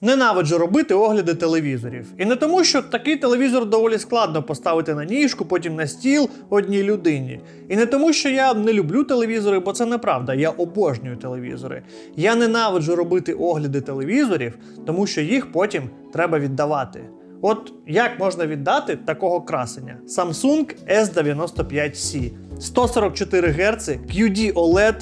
Ненавиджу робити огляди телевізорів. І не тому, що такий телевізор доволі складно поставити на ніжку, потім на стіл одній людині. І не тому, що я не люблю телевізори, бо це неправда. Я обожнюю телевізори. Я ненавиджу робити огляди телевізорів, тому що їх потім треба віддавати. От як можна віддати такого красення? Samsung S95C 144 Гц, QD OLED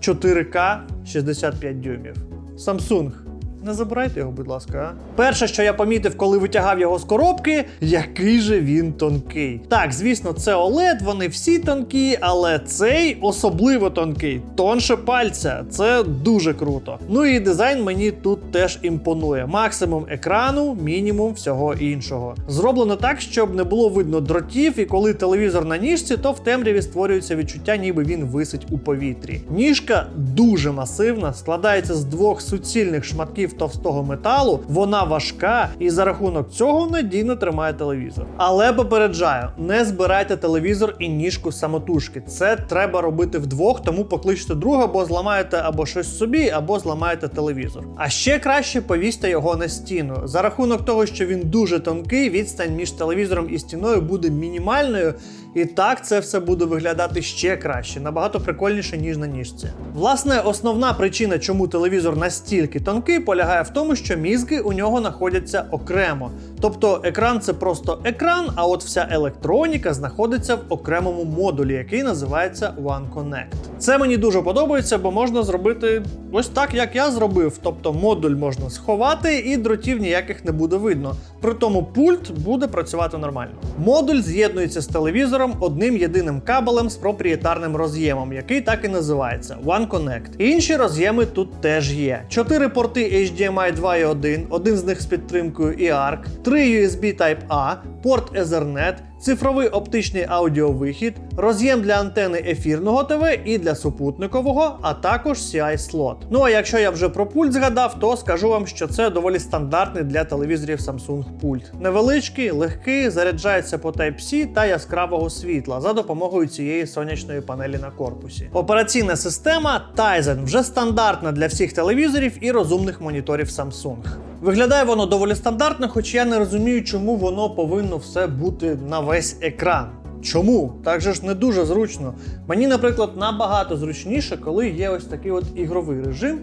4К 65 дюймів. Samsung. Не забирайте його, будь ласка. Перше, що я помітив, коли витягав його з коробки, який же він тонкий. Так, звісно, це OLED, вони всі тонкі, але цей особливо тонкий, тонше пальця. Це дуже круто. Ну і дизайн мені тут теж імпонує. Максимум екрану, мінімум всього іншого. Зроблено так, щоб не було видно дротів, і коли телевізор на ніжці, то в темряві створюється відчуття, ніби він висить у повітрі. Ніжка дуже масивна, складається з двох суцільних шматків товстого металу, вона важка і за рахунок цього надійно тримає телевізор. Але попереджаю, не збирайте телевізор і ніжку самотужки. Це треба робити вдвох, тому покличте друга, бо зламаєте або щось собі, або зламаєте телевізор. А ще краще повісьте його на стіну. За рахунок того, що він дуже тонкий, відстань між телевізором і стіною буде мінімальною. І так це все буде виглядати ще краще, набагато прикольніше, ніж на ніжці. Власне, основна причина, чому телевізор настільки тонкий, полягає в тому, що мізки у нього знаходяться окремо. Тобто екран це просто екран, а от вся електроніка знаходиться в окремому модулі, який називається One Connect. Це мені дуже подобається, бо можна зробити ось так, як я зробив. Тобто модуль можна сховати і дротів ніяких не буде видно. При тому пульт буде працювати нормально. Модуль з'єднується з телевізором одним єдиним кабелем з проприєтарним роз'ємом, який так і називається One Connect. Інші роз'єми тут теж є. Чотири порти HDMI 2.1, один з них з підтримкою eARC, три USB Type-A, порт Ethernet, цифровий оптичний аудіовихід, роз'єм для антени ефірного ТВ і для супутникового, а також CI-слот. Ну а якщо я вже про пульт згадав, то скажу вам, що це доволі стандартний для телевізорів Samsung пульт. Невеличкий, легкий, заряджається по Type-C та яскравого світла за допомогою цієї сонячної панелі на корпусі. Операційна система Tizen вже стандартна для всіх телевізорів і розумних моніторів Samsung. Виглядає воно доволі стандартно, хоч я не розумію, чому воно повинно все бути на весь екран. Чому? Так же ж не дуже зручно. Мені, наприклад, набагато зручніше, коли є ось такий от ігровий режим.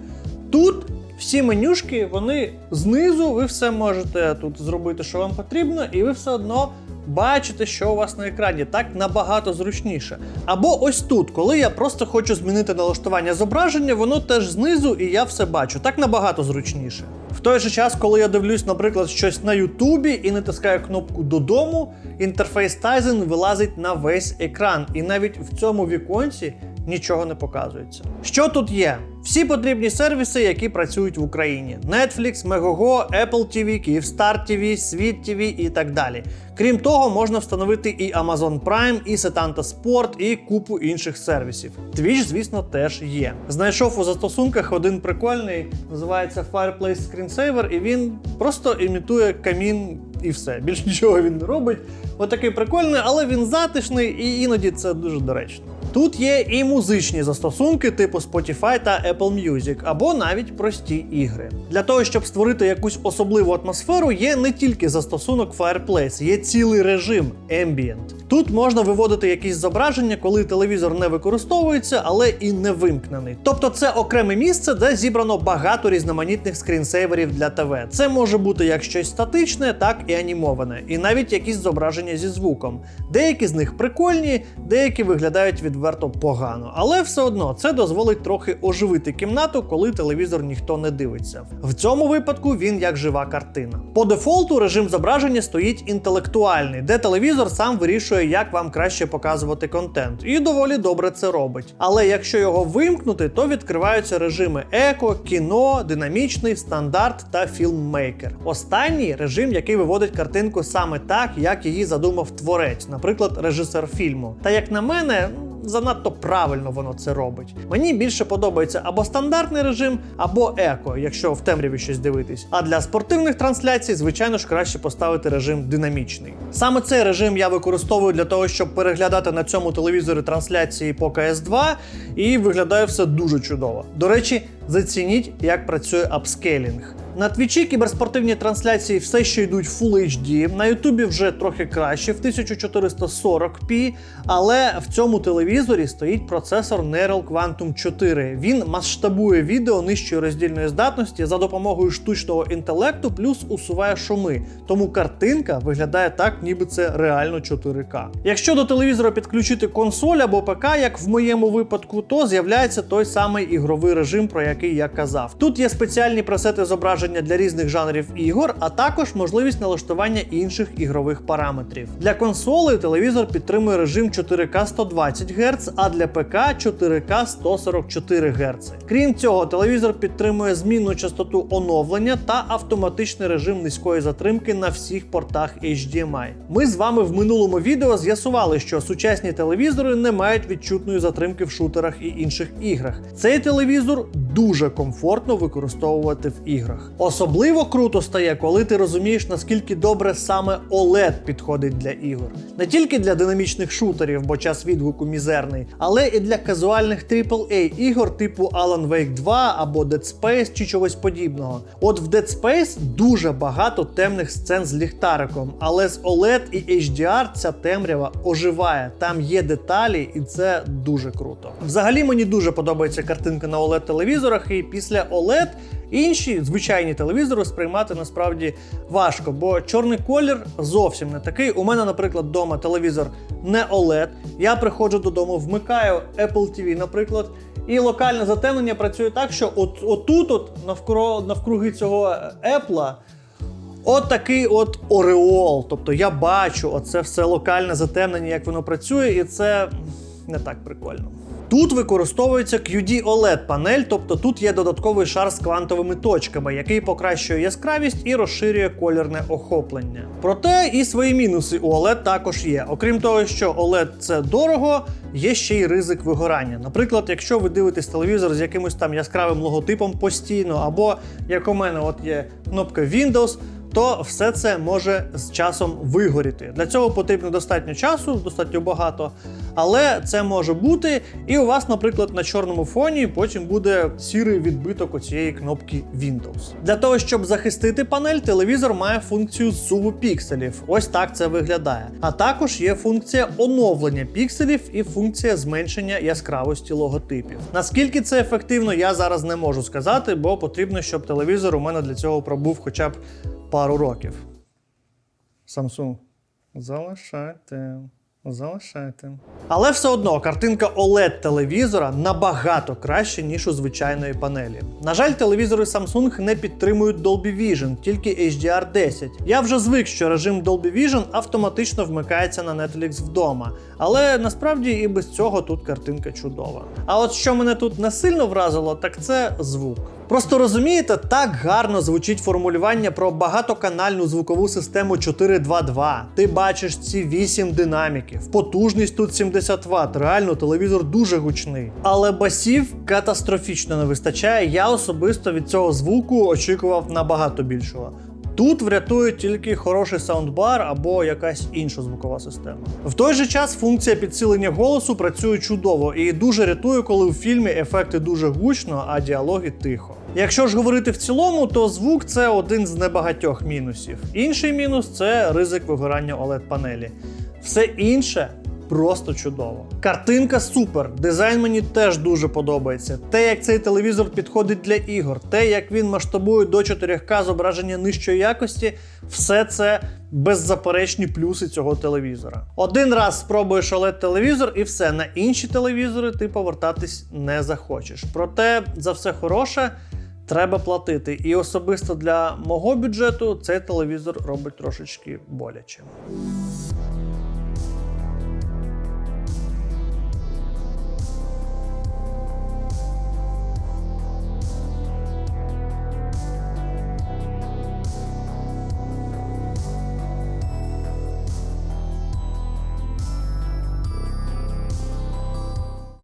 Тут всі менюшки, вони знизу, ви все можете тут зробити, що вам потрібно, і ви все одно бачите, що у вас на екрані. Так набагато зручніше. Або ось тут, коли я просто хочу змінити налаштування зображення, воно теж знизу, і я все бачу. Так набагато зручніше. В той же час, коли я дивлюсь, наприклад, щось на Ютубі і натискаю кнопку додому, інтерфейс Tizen вилазить на весь екран, і навіть в цьому віконці нічого не показується. Що тут є? Всі потрібні сервіси, які працюють в Україні: Netflix, Megogo, Apple TV, Kyivstar TV, Світ TV і так далі. Крім того, можна встановити і Amazon Prime, і Setanta Sport, і купу інших сервісів. Twitch, звісно, теж є. Знайшов у застосунках один прикольний, називається Fireplace Screensaver, і він просто імітує камін і все. Більш нічого він не робить. Отакий прикольний, але він затишний і іноді це дуже доречно. Тут є і музичні застосунки типу Spotify та Apple Music, або навіть прості ігри. Для того, щоб створити якусь особливу атмосферу, є не тільки застосунок Fireplace, є цілий режим Ambient. Тут можна виводити якісь зображення, коли телевізор не використовується, але і не вимкнений. Тобто це окреме місце, де зібрано багато різноманітних скрінсейверів для ТВ. Це може бути як щось статичне, так і анімоване, і навіть якісь зображення зі звуком. Деякі з них прикольні, деякі виглядають відверто погано, але все одно це дозволить трохи оживити кімнату, коли телевізор ніхто не дивиться. В цьому випадку він як жива картина. По дефолту режим зображення стоїть інтелектуальний, де телевізор сам вирішує, як вам краще показувати контент, і доволі добре це робить. Але якщо його вимкнути, то відкриваються режими еко, кіно, динамічний, стандарт та фільммейкер. Останній режим, який виводить картинку саме так, як її задумав творець, наприклад, режисер фільму. Та як на мене. Занадто правильно воно це робить. Мені більше подобається або стандартний режим, або еко, якщо в темряві щось дивитись. А для спортивних трансляцій, звичайно ж, краще поставити режим динамічний. Саме цей режим я використовую для того, щоб переглядати на цьому телевізорі трансляції по CS2, і виглядає все дуже чудово. До речі, зацініть, як працює апскейлінг. На твічі кіберспортивні трансляції все ще йдуть Full HD, на Ютубі вже трохи краще в 1440p, але в цьому телевізорі стоїть процесор Neural Quantum 4. Він масштабує відео нижчої роздільної здатності за допомогою штучного інтелекту, плюс усуває шуми. Тому картинка виглядає так, ніби це реально 4К. Якщо до телевізора підключити консоль або ПК, як в моєму випадку, то з'являється той самий ігровий режим, про який я казав. Тут є спеціальні пресети зображення для різних жанрів ігор, а також можливість налаштування інших ігрових параметрів. Для консолей телевізор підтримує режим 4К 120 Гц, а для ПК 4К 144 Гц. Крім цього, телевізор підтримує змінну частоту оновлення та автоматичний режим низької затримки на всіх портах HDMI. Ми з вами в минулому відео з'ясували, що сучасні телевізори не мають відчутної затримки в шутерах і інших іграх. Цей телевізор дуже комфортно використовувати в іграх. Особливо круто стає, коли ти розумієш, наскільки добре саме OLED підходить для ігор. Не тільки для динамічних шутерів, бо час відгуку мізерний, але і для казуальних AAA ігор типу Alan Wake 2 або Dead Space чи чогось подібного. От в Dead Space дуже багато темних сцен з ліхтариком, але з OLED і HDR ця темрява оживає. Там є деталі, і це дуже круто. Взагалі мені дуже подобається картинка на OLED телевізорах, і після OLED інші звичайні телевізори сприймати насправді важко, бо чорний колір зовсім не такий. У мене, наприклад, вдома телевізор не OLED. Я приходжу додому, вмикаю Apple TV, наприклад. І локальне затемнення працює так, що от отут, от навкруги, навкруги цього Apple, От такий от ореол. Тобто я бачу оце все локальне затемнення, як воно працює, і це не так прикольно. Тут використовується QD OLED панель, тобто тут є додатковий шар з квантовими точками, який покращує яскравість і розширює колірне охоплення. Проте і свої мінуси у OLED також є. Окрім того, що OLED це дорого, є ще й ризик вигорання. Наприклад, якщо ви дивитесь телевізор з якимось там яскравим логотипом постійно, або як у мене, от є кнопка Windows то все це може з часом вигоріти. Для цього потрібно достатньо часу, достатньо багато. Але це може бути, і у вас, наприклад, на чорному фоні потім буде сірий відбиток оцієї кнопки Windows. Для того, щоб захистити панель, телевізор має функцію зсуву пікселів. Ось так це виглядає. А також є функція оновлення пікселів і функція зменшення яскравості логотипів. Наскільки це ефективно, я зараз не можу сказати, бо потрібно, щоб телевізор у мене для цього пробув хоча б пару років. Samsung. Залишайте. Залишайте. Але все одно картинка OLED телевізора набагато краще, ніж у звичайної панелі. На жаль, телевізори Samsung не підтримують Dolby Vision, тільки HDR10. Я вже звик, що режим Dolby Vision автоматично вмикається на Netflix вдома. Але насправді і без цього тут картинка чудова. А от що мене тут не сильно вразило, так це звук. Просто розумієте, так гарно звучить формулювання про багатоканальну звукову систему 422. Ти бачиш ці 8 динаміків, потужність тут 70 Вт. Реально, телевізор дуже гучний. Але басів катастрофічно не вистачає. Я особисто від цього звуку очікував набагато більшого. Тут врятує тільки хороший саундбар або якась інша звукова система. В той же час функція підсилення голосу працює чудово і дуже рятує, коли в фільмі ефекти дуже гучно, а діалоги тихо. Якщо ж говорити в цілому, то звук це один з небагатьох мінусів. Інший мінус це ризик вигорання oled панелі. Все інше просто чудово. Картинка супер, дизайн мені теж дуже подобається. Те, як цей телевізор підходить для ігор, те, як він масштабує до 4К зображення нижчої якості, все це беззаперечні плюси цього телевізора. Один раз спробуєш oled телевізор і все, на інші телевізори ти повертатись не захочеш. Проте за все хороше. Треба платити. І особисто для мого бюджету цей телевізор робить трошечки боляче.